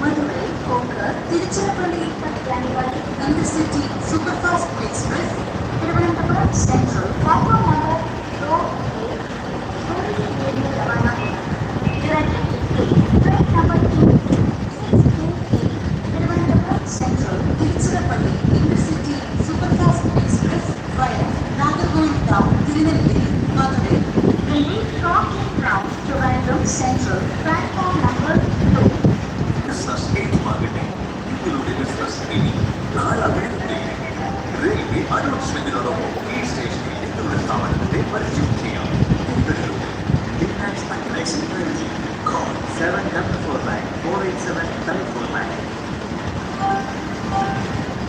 மதுரை போக்க Tiruchirappalli intercity superfast express Thiruvananthapuram central பாப்பா நகர் Central, platform റെയിൽവേ അനൗൺസ്മെന്റിനോടൊപ്പം ഈ സ്റ്റേഷനിൽ നിങ്ങളുടെ സ്ഥാപനത്തെ പരിചയം ചെയ്യാം. Call 7449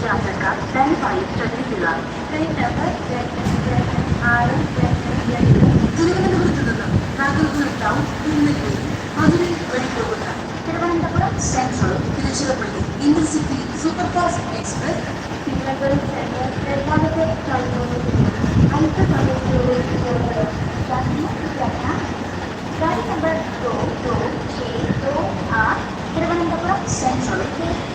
യാത്രക്കാർ ദയവായി ശ്രദ്ധിക്കുക. ട്രെയിൻ നമ്പർ രണ്ട് രണ്ട് ആറ് രണ്ട് രണ്ട് തിരുവനന്തപുരത്ത് നിന്ന് നാഗർകോവിൽ ടൗൺ തിരുനെല്ലി മധുരൈ വഴി പോകുന്ന Thiruvananthapuram central Tiruchirappalli intercity superfast express நிலவல் centre எல்லாமே அடுத்த காடி number two two J two R Thiruvananthapuram central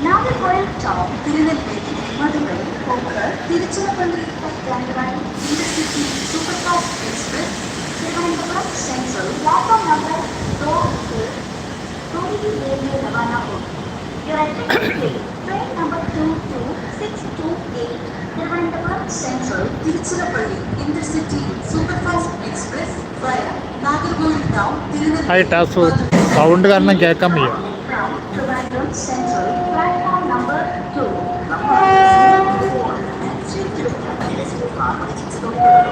Nagercoil town Tirunelveli Madurai poker Tiruchirappalli Kalyani intercity superfast express Thiruvananthapuram central platform number two two railway ரவானா होगी your attention please Train number 22628 Thiruvananthapuram central Tiruchirappalli intercity superfast express via Nagercoil town TAZ sound കാരണം കേൾക്കാൻ വയ്യ Trivandrum Central.